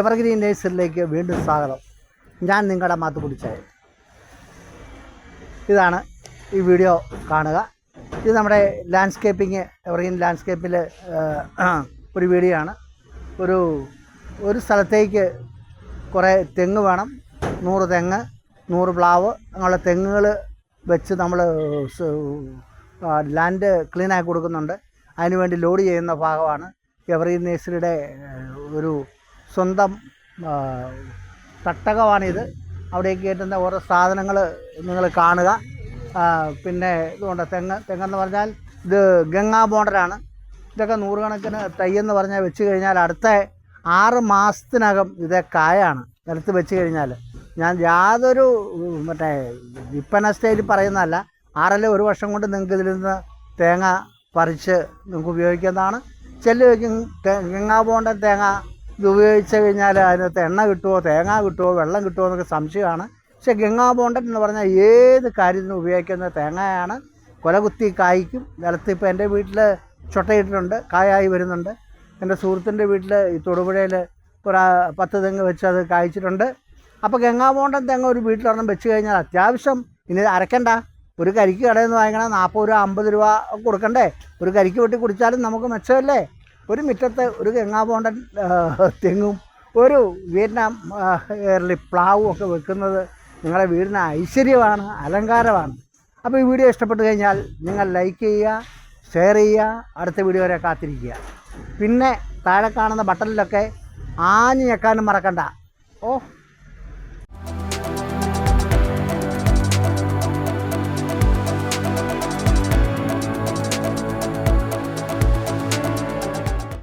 Evergreen നേഴ്സറിലേക്ക് വീണ്ടും സ്വാഗതം. ഞാൻ നിങ്ങളുടെ മാത്ത് കുടിച്ചായ ഇതാണ് ഈ വീഡിയോ കാണുക. ഇത് നമ്മുടെ ലാൻഡ്സ്കേപ്പിംഗ് എവർഗ്രീൻ ലാൻഡ്സ്കേപ്പിൽ ഒരു വീഡിയോ ആണ്. ഒരു ഒരു സ്ഥലത്തേക്ക് കുറേ തെങ്ങ് വേണം. നൂറ് തെങ്ങ് നൂറ് പ്ലാവ് അങ്ങനെയുള്ള തെങ്ങുകൾ വെച്ച് നമ്മൾ ലാൻഡ് ക്ലീനാക്കി കൊടുക്കുന്നുണ്ട്. അതിനുവേണ്ടി ലോഡ് ചെയ്യുന്ന ഭാഗമാണ് എവർഗ്രീൻ നേഴ്സറിയുടെ ഒരു സ്വന്തം തട്ടകമാണിത്. അവിടേക്ക് കയറ്റുന്ന ഓരോ സാധനങ്ങൾ നിങ്ങൾ കാണുക. പിന്നെ ഇതുകൊണ്ട് തെങ്ങ് തെങ്ങെന്ന് പറഞ്ഞാൽ ഇത് ഗംഗാ ബോണ്ടറാണ്. ഇതൊക്കെ നൂറുകണക്കിന് തയ്യെന്ന് പറഞ്ഞാൽ വെച്ച് കഴിഞ്ഞാൽ അടുത്ത ആറ് മാസത്തിനകം ഇതേ കായാണ്. നിലത്ത് വെച്ച് കഴിഞ്ഞാൽ. ഞാൻ യാതൊരു മറ്റേ വിൽപ്പന സ്റ്റേജിൽ പറയുന്നതല്ല. ആറല്ല ഒരു വർഷം കൊണ്ട് നിങ്ങൾക്ക് ഇതിൽ നിന്ന് തേങ്ങ പറിച്ച് നിങ്ങൾക്ക് ഉപയോഗിക്കുന്നതാണ് ചെല്ലുവയ്ക്കും ഗംഗാ ബോണ്ടൻ തേങ്ങ ഇത് ഉപയോഗിച്ച് കഴിഞ്ഞാൽ അതിനകത്ത് എണ്ണ കിട്ടുമോ തേങ്ങ കിട്ടുമോ വെള്ളം കിട്ടുമോ എന്നൊക്കെ സംശയമാണ്. പക്ഷേ ഗംഗാ ബോണ്ടൻ എന്ന് പറഞ്ഞാൽ ഏത് കാര്യത്തിനും ഉപയോഗിക്കുന്ന തേങ്ങയാണ്. കൊലകുത്തി കായ്ക്കും. നിലത്ത് ഇപ്പോൾ എന്റെ വീട്ടിൽ ചൊട്ടയിട്ടിട്ടുണ്ട് കായായി വരുന്നുണ്ട്. എന്റെ സുഹൃത്തിന്റെ വീട്ടിൽ ഈ തൊടുപുഴയിൽ ഒരു പത്ത് തെങ്ങ് വെച്ച് അത് കായ്ച്ചിട്ടുണ്ട്. അപ്പോൾ ഗംഗാ ബോണ്ടൻ തെങ്ങ് ഒരു വീട്ടിലൊരെണ്ണം വെച്ച് കഴിഞ്ഞാൽ അത്യാവശ്യം ഇനി അരക്കണ്ട. ഒരു കരിക്ക് കടയിൽ നിന്ന് വാങ്ങിക്കണം നാൽപ്പത് രൂപ അമ്പത് രൂപ കൊടുക്കണ്ടേ? ഒരു കരിക്ക് വെട്ടി കുടിച്ചാലും നമുക്ക് മെച്ചമല്ലേ? ഒരു മുറ്റത്ത് ഒരു ഗംഗാബോണ്ടൻ തെങ്ങും ഒരു വിയറ്റ്നാം ഏർലി പ്ലാവും ഒക്കെ വെക്കുന്നത് നിങ്ങളുടെ വീടിന് ഐശ്വര്യമാണ് അലങ്കാരമാണ്. അപ്പോൾ ഈ വീഡിയോ ഇഷ്ടപ്പെട്ട് കഴിഞ്ഞാൽ നിങ്ങൾ ലൈക്ക് ചെയ്യുക ഷെയർ ചെയ്യുക അടുത്ത വീഡിയോ വരെ കാത്തിരിക്കുക. പിന്നെ താഴെ കാണുന്ന ബട്ടണിലൊക്കെ ആഞ്ഞ് ഞെക്കാനും മറക്കണ്ട. ഓ.